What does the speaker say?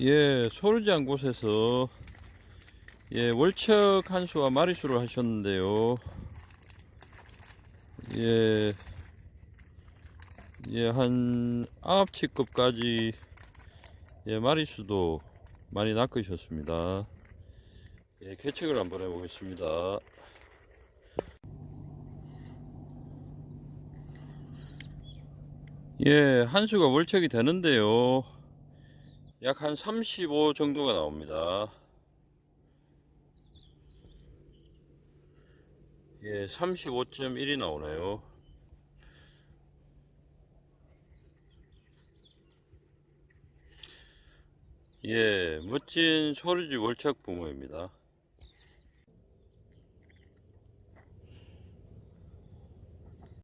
예, 소르지한 곳에서 예, 월척 한 수와 마리수를 하셨는데요. 예, 예, 한 아홉치급까지 예, 마리수도 많이 낚으셨습니다. 예, 개척을 한번 해보겠습니다. 예, 한 수가 월척이 되는데요. 약 한 35 정도가 나옵니다. 예, 35.1이 나오네요. 예, 멋진 소리지 월척 붕어입니다.